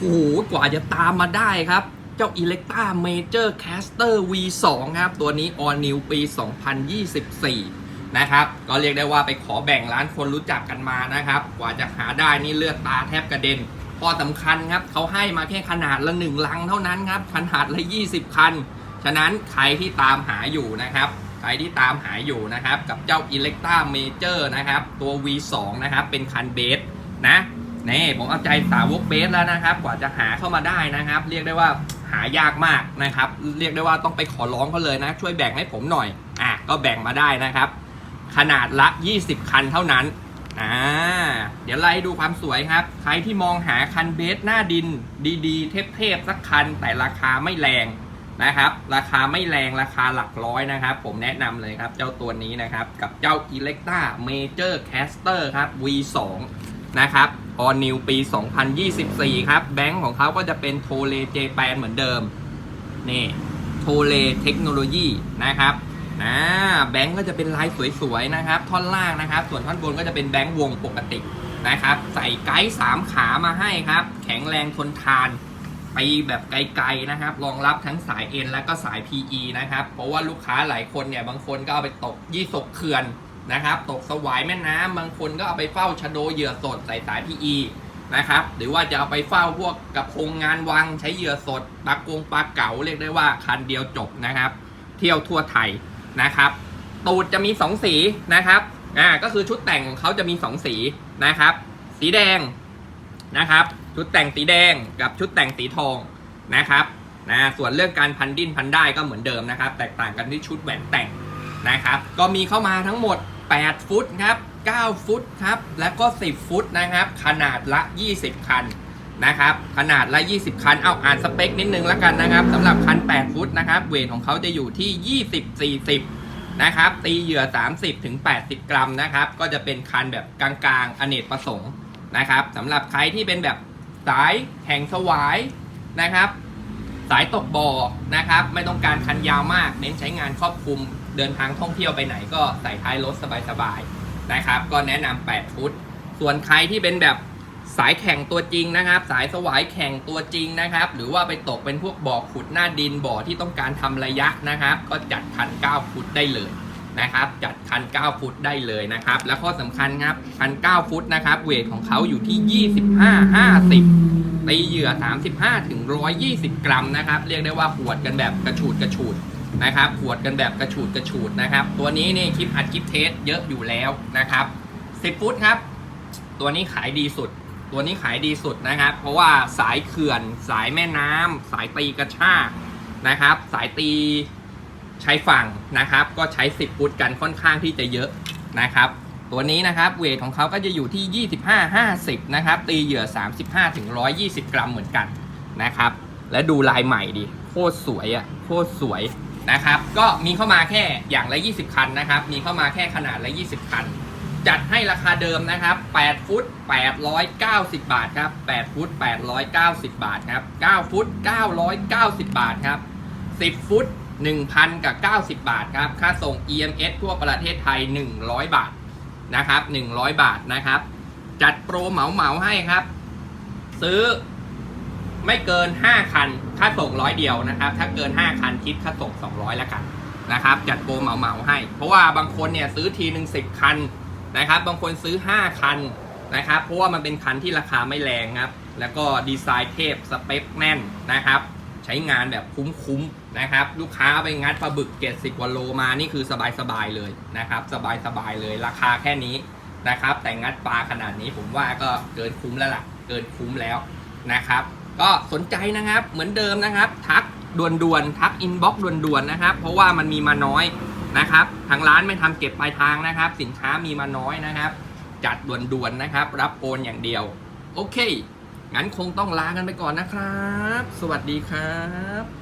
โอ้โหกว่าจะตามมาได้ครับ เจ้า Electa Major Caster V2 ครับ ตัวนี้ All New ปี 2024 นะครับ ก็เรียกได้ว่าไปขอแบ่งร้านคนรู้จักกันมานะครับ กว่าจะหาได้นี่เลือดตาแทบกระเด็นข้อสำคัญครับเขาให้มาแค่ขนาดละหนึ่งลังเท่านั้นครับ ขนาดละ 20 คัน ฉะนั้นใครที่ตามหาอยู่นะครับใครที่ตามหาอยู่นะครับ กับเจ้า Electa Major นะครับ ตัว V2 นะครับ เป็นคันเบสนะ นี่ผมเอาใจสาวกเบสแล้วนะครับ กว่าจะหาเข้ามาได้นะครับ เรียกได้ว่าหายากมากนะครับ เรียกได้ว่าต้องไปขอร้องเขาเลยนะ ช่วยแบ่งให้ผมหน่อย อะก็แบ่งมาได้นะครับ ขนาดละ 20 คันเท่านั้นอ่าเดี๋ยวไล่ดูความสวยครับ ใครที่มองหาคันเบสหน้าดินดีๆ เทพๆสักคัน แต่ราคาไม่แรงนะครับ ราคาไม่แรงราคาหลักร้อยนะครับ ผมแนะนำเลยครับ เจ้าตัวนี้นะครับ กับเจ้า Electa Major Caster ครับ V2 นะครับ ออนิวปี 2024 ครับ แบงค์ของเขาก็จะเป็นโทเลเจแปนเหมือนเดิม นี่โทเลเทคโนโลยีนะครับอ่าแบงค์ก็จะเป็นลายสวยๆนะครับ ท่อนล่างนะครับ ส่วนท่อนบนก็จะเป็นแบงค์วงปกตินะครับ ใส่ไกด์สามขามาให้ครับ แข็งแรงทนทานไปแบบไกลๆนะครับ รองรับทั้งสาย N และก็สาย PE นะครับ เพราะว่าลูกค้าหลายคนเนี่ย บางคนก็เอาไปตกยี่สกเขื่อน นะครับ ตกสวายแม่น้ำบางคนก็เอาไปเฝ้าชะโดเหยื่อสดใส่สาย PE นะครับ หรือว่าจะเอาไปเฝ้าพวกกระพงงานวังใช้เหยื่อสดปลากงปลาเก๋าเรียกได้ว่าคันเดียวจบนะครับ เที่ยวทั่วไทยนะครับ ตูดจะมี 2 สีนะครับอ่าก็คือชุดแต่งของเขาจะมี 2 สีนะครับ สีแดงนะครับ ชุดแต่งสีแดงกับชุดแต่งสีทองนะครับนะส่วนเรื่องการพันดิ้นพันได้ก็เหมือนเดิมนะครับ แตกต่างกันที่ชุดแหวนแต่งนะครับ ก็มีเข้ามาทั้งหมด 8 ฟุตครับ 9 ฟุตครับ และก็ 10 ฟุตนะครับ ขนาดละ 20 คันนะครับ ขนาดละ 20 คัน เอาอ่านสเปคนิดนึงแล้วกันนะครับสำหรับคัน 8 ฟุตนะครับ เวทของเขาจะอยู่ที่ 20 40 นะครับ ตีเหยื่อ 30ถึง80 กรัมนะครับ ก็จะเป็นคันแบบกลางๆ อเนกประสงค์นะครับสำหรับใครที่เป็นแบบสายแห่งสวายนะครับ สายตกบ่อนะครับ ไม่ต้องการคันยาวมาก เน้นใช้งานครอบคลุมเดินทางท่องเที่ยวไปไหนก็ใส่ท้ายรถสบายๆนะครับ ก็แนะนำ8ฟุตส่วนใครที่เป็นแบบสายแข่งตัวจริงนะครับ สายสวายแข่งตัวจริงนะครับ หรือว่าไปตกเป็นพวกบ่อขุดหน้าดินบ่อที่ต้องการทำระยะนะครับ ก็จัดคัน9ฟุตได้เลย นะครับ จัดคัน 9 ฟุตได้เลยนะครับ และข้อสำคัญครับ คัน 9 ฟุตนะครับ เวทของเขาอยู่ที่ 25 50ตีเหยื่อ 35ถึง120 กรัมนะครับ เรียกได้ว่าหวดกันแบบกระฉูดกระฉูดนะครับหวดกันแบบกระฉูดกระฉูดนะครับ ตัวนี้นี่คลิปอัดคลิปเทสเยอะอยู่แล้วนะครับ 10 ฟุตครับ ตัวนี้ขายดีสุด ตัวนี้ขายดีสุดนะครับ เพราะว่าสายเขื่อน สายแม่น้ำสายตีกระชากนะครับ สายตี ใชายฝั่งนะครับ ก็ใช้ 10ฟุตกันค่อนข้างที่จะเยอะนะครับ ตัวนี้นะครับเวทของเขาก็จะอยู่ที่ 25-50 นะครับ ตีเหยื่อ 35-120 กรัมเหมือนกันนะครับ และดูลายใหม่ดิ โคตรสวยอะ่ะ โคตรสวยนะครับ ก็มีเข้ามาแค่อย่างละ 20 คันนะครับ มีเข้ามาแค่ขนาดละ 20 คัน จัดให้ราคาเดิมนะครับ 8 ฟุต 890 บาทครับ 8 ฟุต 890 บาทครับ 9 ฟุต 990 บาทครับ 10 ฟุต 1,000กับ90 บาทครับ ค่าส่ง EMS ทั่วประเทศไทย 100 บาทนะครับ 100 บาทนะครับ จัดโปรเหมาเหมาให้ครับ ซื้อไม่เกิน 5 คัน ค่าส่งร้อยเดียวนะครับ ถ้าเกิน 5 คันคิดค่าส่ง 200แล้วกันนะครับ จัดโปรเหมาเหมาให้ เพราะว่าบางคนเนี่ยซื้อทีหนึ่งสิบคันนะครับ บางคนซื้อ 5 คันนะครับ เพราะว่ามันเป็นคันที่ราคาไม่แรงครับ แล้วก็ดีไซน์เทพสเปคแน่นนะครับ ช้งานแบบคุ้มๆนะครับ ลูกค้าไปงัดปลาบึกเกตสิบกว่าโลมานี่คือสบายๆเลยนะครับ สบายๆเลยราคาแค่นี้นะครับ แต่งัดปลาขนาดนี้ผมว่าก็เกินคุ้มแล้วล่ะ เกินคุ้มแล้วนะครับ ก็สนใจนะครับเหมือนเดิมนะครับ ทักด่วนๆทักอินบ็อกซ์ด่วนๆนะครับ เพราะว่ามันมีมาน้อยนะครับ ทางร้านไม่ทำเก็บปลายทางนะครับ สินค้ามีมาน้อยนะครับ จัดด่วนๆนะครับ รับโอนอย่างเดียว โอเค งั้นคงต้องลากันไปก่อนนะครับ สวัสดีครับ